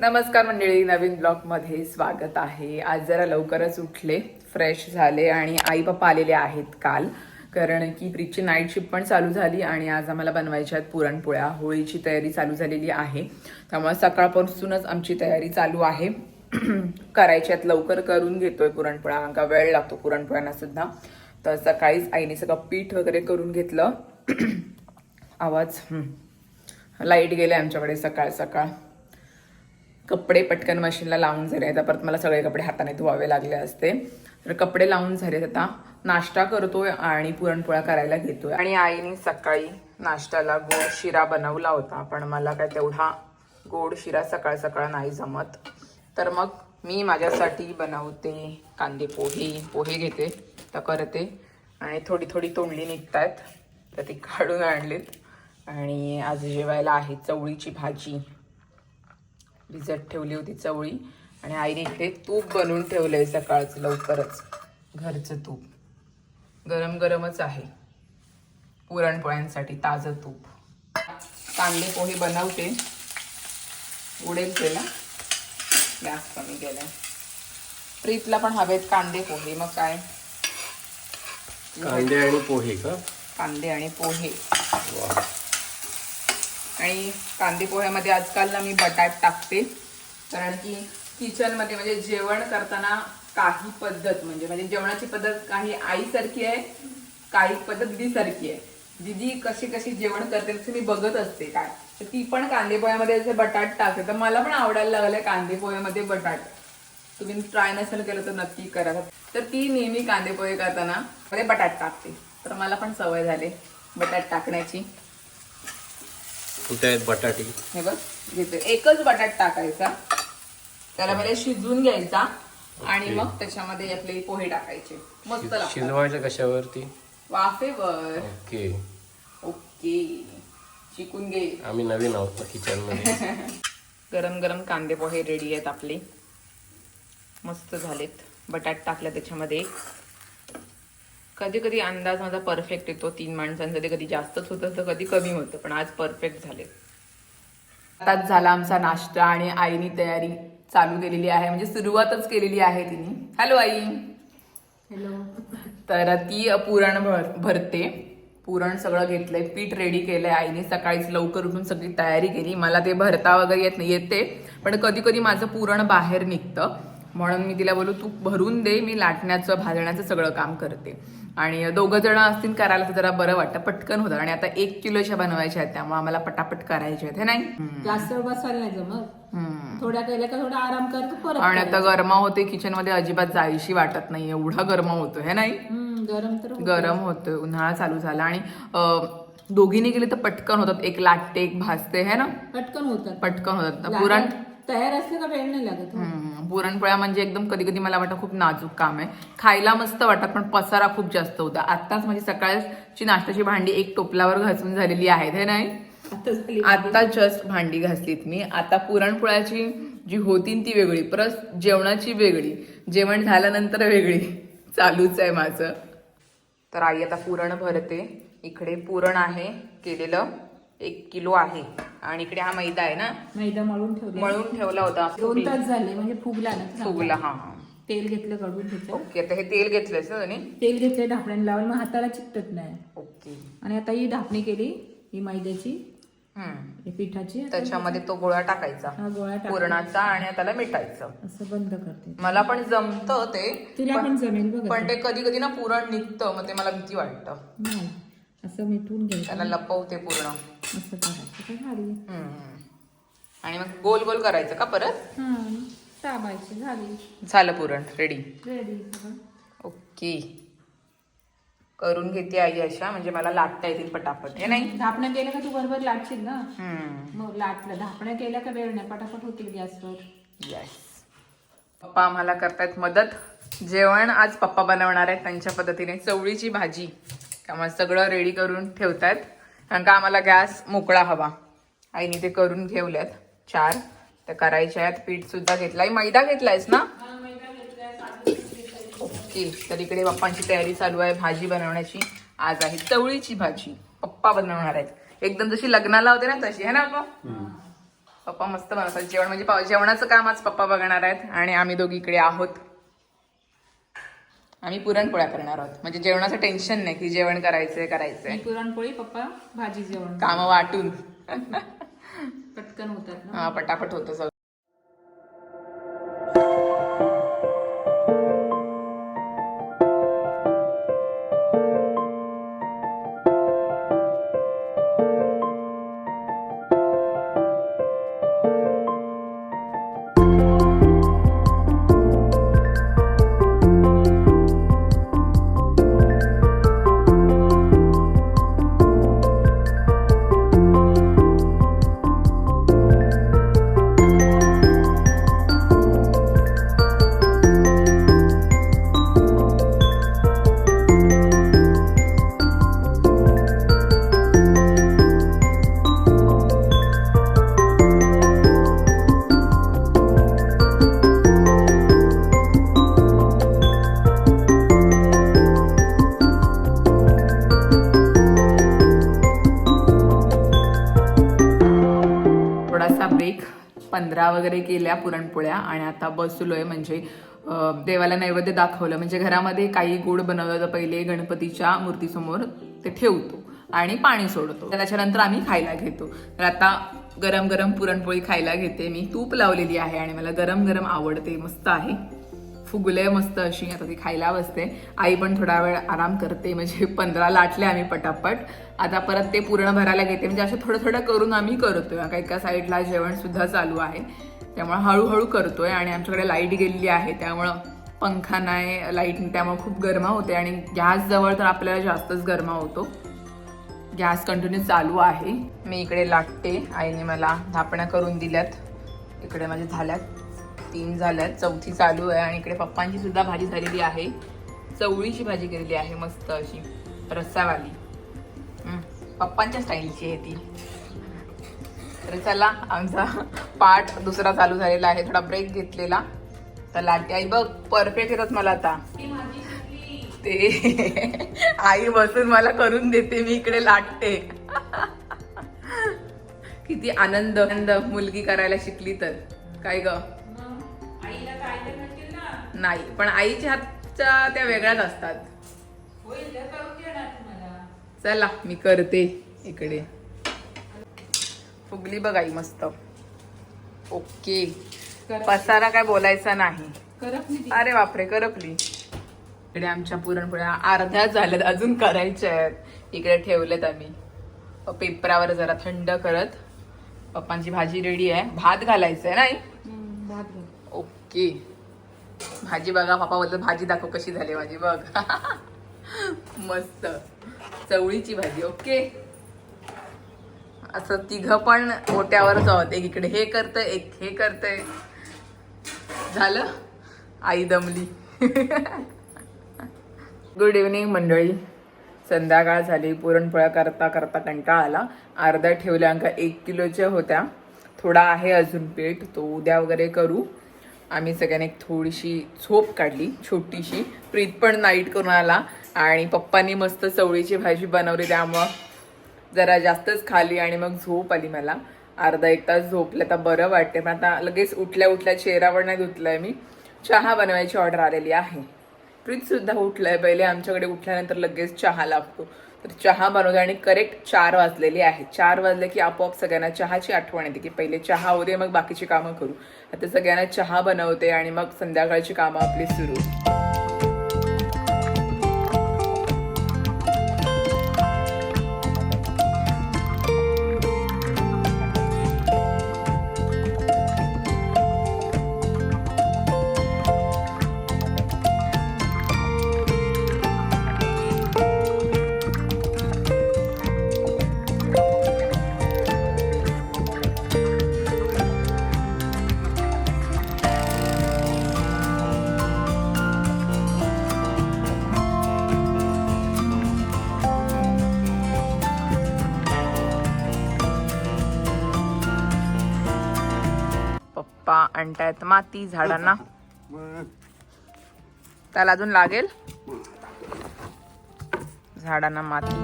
नमस्कार मंडळी नवीन ब्लॉगमध्ये स्वागत आहे. आज जरा लवकरच उठले फ्रेश झाले आणि आई पप्पा आलेले आहेत काल कारण की प्रीची नाईट शिफ्ट पण चालू झाली आणि आज आम्हाला बनवायच्या आहेत पुरणपोळ्या. होळीची तयारी चालू झालेली आहे. त्यामुळे सकाळपासूनच आमची तयारी चालू आहे. करायच्यात लवकर करून घेतोय पुरणपोळ्या. कारण का वेळ लागतो पुरणपोळ्यांना सुद्धा. तर सकाळीच आईने सगळं पीठ वगैरे करून घेतलं. आवाज लाइट गेले आमच्याकडे सकाळ सकाळ. कपडे पटकन मशीनला लावून झाले आहेत. परत मला सगळे कपडे हाताने धुवावे लागले असते. तर कपडे लावून झालेत आता. नाश्ता करतोय आणि पुरणपोळ्या करायला घेतोय. आणि आईने सकाळी नाश्त्याला गोड शिरा बनवला होता पण मला काय तेवढा गोड शिरा सकाळ सकाळ नाही जमत. तर मग मी माझ्यासाठी बनवते कांदे पोहे पोहे घेते तर करते. आणि थोडी थोडी तोंडली निघतायत तर ती काढून आणलीत. आणि आज जेवायला आहे चवळीची भाजी. भिजत ठेवली होती चवळी. आणि आईने इथे तूप बनवून ठेवलंय सकाळचं लवकरच. घरचं तूप. गरम गरमच आहे. पुरणपोळ्यांसाठी ताजं तूप. कांदे पोहे बनवते. उडेल केला गॅस कमी केलाय. प्रीतला पण हवेत कांदे पोहे. मग काय? कांदे आणि पोहे का? कांदे आणि पोहे. आणि कांदे पोह्यामध्ये आजकाल ना मी बटाट टाकते. कारण की किचनमध्ये म्हणजे जेवण करताना काही पद्धत म्हणजे म्हणजे जेवणाची पद्धत काही आईसारखी आहे काही पद्धत दिदीसारखी आहे. दिदी कशी कशी जेवण करते तसं मी बघत असते काय. तर ती पण कांदे पोह्यामध्ये असे बटाट टाकते तर मला पण आवडायला लागलं कांदे पोह्यामध्ये बटाट. तुम्ही ट्राय नसेल केलं तर नक्की करा. तर ती नेहमी कांदे पोहे करताना मध्ये बटाट टाकते. तर मला पण सवय झाली बटाट टाकण्याची. कुठे आहेत बटाटे? हे बघ घेते. एकच बटाट टाकायचा. त्याला पहिले शिजवून घ्यायचा आणि मग त्याच्यामध्ये आपले पोहे टाकायचे. मस्त लागतात. शिजवायचं कशावरती? वाफेवर. ओके. ओके. शिकून घे. आम्ही नवीन आहोत ना किचनमध्ये गरम गरम कांदे पोहे रेडी आहेत आपले. मस्त झालेत. बटाट टाकलं त्याच्यामध्ये. कधी कधी अंदाज माझा परफेक्ट येतो तीन माणसांचा ते कधी जास्तच होतं तर कधी कमी होतं पण आज परफेक्ट झाले. आताच झाला आमचा नाश्ता आणि आईनी तयारी चालू केलेली आहे म्हणजे सुरुवातच केलेली आहे तिने. हॅलो आई. हॅलो तर ती पुरण भर भरते. पुरण सगळं घेतलंय पीठ रेडी केलंय. आईने सकाळीच लवकर उठून सगळी तयारी केली. मला ते भरता वगैरे येत नाही येते पण कधी कधी माझं पुरण बाहेर निघतं. म्हणून मी तिला बोलू तू भरून दे मी लाटण्याचं भाजण्याचं सगळं काम करते. आणि दोघं जण असतील करायला तर जरा बरं वाटतं पटकन होतं. आणि आता एक किलोच्या बनवायच्या आहेत त्यामुळे आम्हाला पटापट करायच्या आहेत हे नाही? जास्त बसायला नाही जमत. हम्म. थोड्या केल्या का थोडा आराम करतो परत आणि आता गरमा होते किचनमध्ये अजिबात जायशी वाटत नाही एवढा गरमा होतो हे नाही? गरम तर होतं. गरम होतोय उन्हाळा चालू झाला. आणि दोघींनी गेले तर पटकन होतात. एक लाटते एक भाजते है ना? पटकन होतात. पटकन होतात. पुरण तयार असले का वेळ नाही लागत हो. हम्म, पुरणपोळ्या म्हणजे एकदम कधी कधी मला वाटतं खूप नाजूक काम आहे. खायला मस्त वाटतात पण पसारा खूप जास्त होता. आत्ताच म्हणजे सकाळची नाश्त्याची भांडी एक टोपलावर घासून झालेली आहेत हे नाही? आता झाली आता जस्ट भांडी घासलीत मी. आता पुरणपोळ्याची जी होती ती वेगळी परत जेवणाची वेगळी. जेवण झाल्यानंतर वेगळी. चालूच आहे माझं. तर आई आता पुरण भरते. इकडे पुरण आहे केलेलं. एक किलो आहे. आणि इकडे हा मैदा आहे ना? मैदा मळून ठेवले मळून ठेवला होता. दोन तास झाले म्हणजे फुगला ना. फुगला हा तेल घेतलं कडून घेतलं. ओके आता हे तेल घेतलंयस ना तुम्ही? तेल घेतलं ढापण्याने लावून मग हाताला चिकटत नाही. ओके. आणि आता ही ढापणी केली ही मैद्याची. ही पिठाची. त्याच्यामध्ये तो गोळा टाकायचा. हा गोळा पुरणाचा आणि त्याला मिठायचं. असं बंद करते. मला पण जमतं ते. तुला पण जमेल पण ते कधी कधी ना पुरण निघतं मग ते मला भीती वाटतं. नाही. असं मिठून घ्यायचं. त्याला लपवते पूर्ण. असं करायचं का झाली हम्म. आणि मग गोल गोल करायचं का परत? हा दाबायची झाली. झालं पुरण रेडी रेडी ओके. करून घेते आई अशा म्हणजे मला लाटता येतील पटापट हे नाही? धापणं केलं का तू? बरोबर लाटशील ना? हम्म. मग लाटलं धापणं केलं का वेळ नाही? पटापट होतील गॅसवर. येस पप्पा आम्हाला करतायत मदत. जेवण आज पप्पा बनवणार आहेत त्यांच्या पद्धतीने. चवळीची भाजी. त्यामुळे सगळं रेडी करून ठेवतायत. कारण का आम्हाला गॅस मोकळा हवा. आईने ते करून ठेवल्यात चार. तर करायच्या आहेत पीठ सुद्धा घेतलाय. मैदा घेतलायस ना? ओके. तर इकडे पप्पांची तयारी चालू आहे भाजी बनवण्याची. आज आहे चवळीची भाजी. पप्पा बनवणार आहेत. एकदम जशी लग्नाला होते ना तशी है ना पप्पा पप्पा मस्त बनवतात. जेवण म्हणजे पाव- जेवणाचं काम आज पप्पा बघणार आहेत. आणि आम्ही दोघी इकडे आहोत. आम्ही पुरणपोळ्या करणार आहोत. म्हणजे जेवणाचं टेन्शन नाही की जेवण करायचंय करायचंय. पुरणपोळी पप्पा भाजी जेवण. कामं वाटून. पटकन होतात ना? हा पटापट होतं सगळं. वगैरे केल्या पुरणपोळ्या आणि आता बसलोय म्हणजे देवाला नैवेद्य दाखवलं. म्हणजे घरामध्ये काही गोड बनवलं तर पहिले गणपतीच्या मूर्तीसमोर ते ठेवतो आणि पाणी सोडतो. त्याच्यानंतर आम्ही खायला घेतो. तर आता गरम गरम पुरणपोळी खायला घेते मी. तूप लावलेली आहे आणि मला गरम गरम आवडते. मस्त आहे. फुगले मस्त अशी आता ती खायला बसते. आई पण थोडा वेळ आराम करते म्हणजे पंधरा लाटले आम्ही पटापट. आता परत ते पूर्ण भरायला घेते म्हणजे असं थोडं थोडं करून आम्ही करतोय. एका एका साईडला जेवण सुद्धा चालू आहे. त्यामुळे हळूहळू करतोय आणि आमच्याकडे लाइट गेलेली आहे त्यामुळं पंखा नाही लाइट त्यामुळे खूप गरमा होते. आणि गॅस जवळ तर आपल्याला जास्तच गरमा होतो. गॅस कंटिन्यू चालू आहे. मी इकडे लाटते. आईने मला धापण्या करून दिल्यात. इकडे माझे झाल्यात. तीन झाल्यात. चौथी चालू आहे आणि इकडे पप्पांची सुद्धा भाजी झालेली आहे. चवळीची भाजी केलेली आहे मस्त अशी. रस्सावाली पप्पांच्या स्टाईलची आहे ती. तर चला आमचा पाठ दुसरा चालू झालेला आहे. थोडा ब्रेक घेतलेला. तर लाटी आई बघ परफेक्ट येतात मला आता. ते आई बसून मला करून देते मी इकडे लाटते. किती आनंद. आनंद मुलगी करायला शिकली तर. काय ग? नाही पण आईच्या हातच्या त्या वेगळ्याच असतात. चला मी करते इकडे. फुगली बघ आई मस्त. ओके. पसारा काय बोलायचा नाही. नाही. अरे बापरे करपली. इकडे आमच्या पुरणपोळ्या अर्ध्या झाल्यात अजून करायच्या आहेत. इकडे ठेवलेत आम्ही. पेपरावर जरा थंड करत. पप्पांची भाजी रेडी आहे. भात घालायचंय नाही हम्म, भात घाल. ओके. भाजी बघा पापा बोलतो भाजी दाखव कशी झाली माझी बघ. मस्त. चवळीची भाजी ओके? असं तिघ पण ओट्यावरच आहोत. एक इकडे हे करतंय एक हे करतंय. झालं? आई दमली. गुड इव्हनिंग मंडळी. संध्याकाळ झाली. पुरणपोळ्या करता करता कंटाळा आला. अर्ध्या ठेवल्या अंका एक किलोच्या होत्या. थोडा आहे अजून पीठ. तो उद्या वगैरे करू. आम्ही सगळ्यांनी एक थोडीशी झोप काढली छोटीशी. प्रीत पण नाईट करून आला आणि पप्पांनी मस्त चवळीची भाजी बनवली त्यामुळं जरा जास्तच खाली आणि मग झोप आली मला. अर्धा एक तास झोपलं तर बरं वाटते पण आता लगेच उठल्या उठल्या चेहरावर नाही धुतलं आहे मी. चहा बनवायची ऑर्डर आलेली आहे. प्रीतसुद्धा उठलं आहे पहिले आमच्याकडे उठल्यानंतर लगेच चहा लागतो. तर चहा बनवते आणि करेक्ट चार वाजलेली आहे. चार वाजले की आपोआप सगळ्यांना चहाची आठवण येते की पहिले चहा होते मग बाकीची कामं करू. आता सगळ्यांना चहा बनवते आणि मग संध्याकाळची कामं आपली सुरू. म्हणतायत माती झाडांना. त्याला अजून लागेल. झाडांना माती.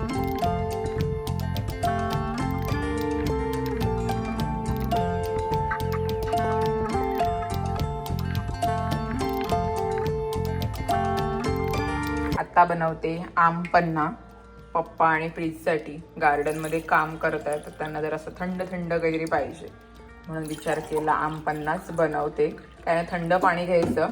आत्ता बनवते आम पन्ना. पप्पा आणि फ्रीजसाठी गार्डनमध्ये काम करत आहेत तर त्यांना जरासं थंड थंड वगैरे पाहिजे. म्हणून विचार केला आम पन्नाच बनवते. काय थंड पाणी घ्यायचं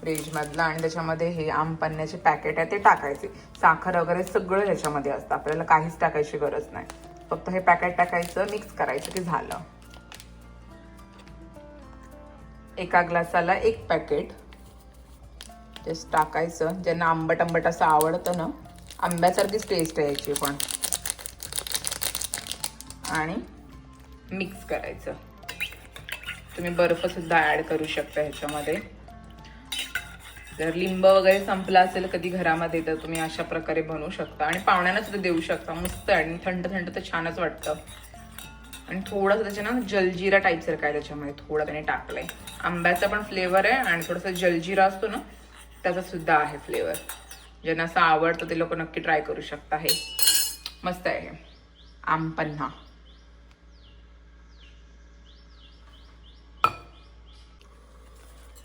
फ्रीजमधलं आणि त्याच्यामध्ये हे आम पन्न्याचे पॅकेट आहे ते टाकायचे. साखर वगैरे सगळं ह्याच्यामध्ये असतं. आपल्याला काहीच टाकायची गरज नाही. फक्त हे पॅकेट टाकायचं मिक्स करायचं की झालं. एका ग्लासाला एक पॅकेट जस्ट टाकायचं. ज्यांना आंबट आंबट असं आवडतं ना आंब्यासारखीच टेस्ट यायची पण. आणि मिक्स करायचं. तुम्ही बर्फ सुद्धा ऍड करू शकता ह्याच्यामध्ये. जर लिंब वगैरे संपला असेल कधी घरामध्ये तर तुम्ही अशा प्रकारे बनवू शकता. आणि पाहुण्यांना सुद्धा देऊ शकता. मस्त आहे आणि थंड थंड तर छानच वाटतं. आणि थोडंसं त्याच्या ना जलजिरा टाईप सारखं आहे त्याच्यामध्ये. थोडं त्याने टाकलंय. आंब्याचा पण फ्लेवर आहे आणि थोडंसं जलजिरा असतो ना त्याचा सुद्धा आहे फ्लेवर ज्यांना असं आवडतं ते लोक नक्की ट्राय करू शकता हे. मस्त आहे हे. आमपन्हा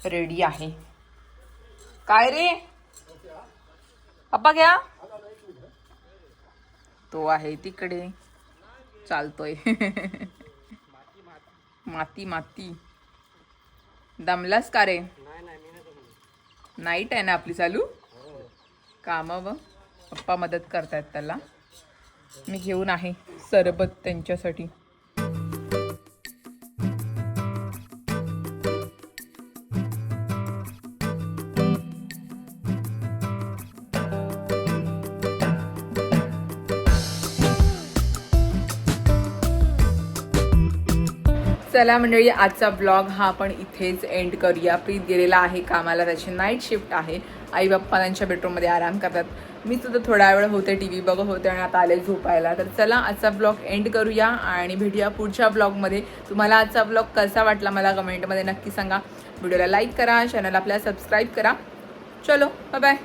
रेडी आहे. काय रे? पप्पा घ्या. तो आहे तिकडे. चालतोय. माती माती. दमलास का रे? नाईट आहे ना आपली चालू? काम व पप्पा मदत करतायत त्याला. मी घेऊन आहे सरबत त्यांच्यासाठी. चला मंडळी आजचा ब्लॉग हा आपण इथेच एंड करूया. प्रीत गेलेला आहे कामाला त्याची नाईट शिफ्ट आहे. आई बाप्पा त्यांच्या बेडरूममध्ये आराम करतात. मी सुद्धा थोडा वेळ होते टी व्ही बघत होते आणि आता आले झोपायला. तर चला आजचा ब्लॉग एंड करूया आणि भेटूया पुढच्या ब्लॉगमध्ये तुम्हाला आजचा ब्लॉग कसा वाटला मला कमेंटमध्ये नक्की सांगा. व्हिडिओला लाईक करा चॅनल आपल्याला सबस्क्राईब करा. चलो बाय बाय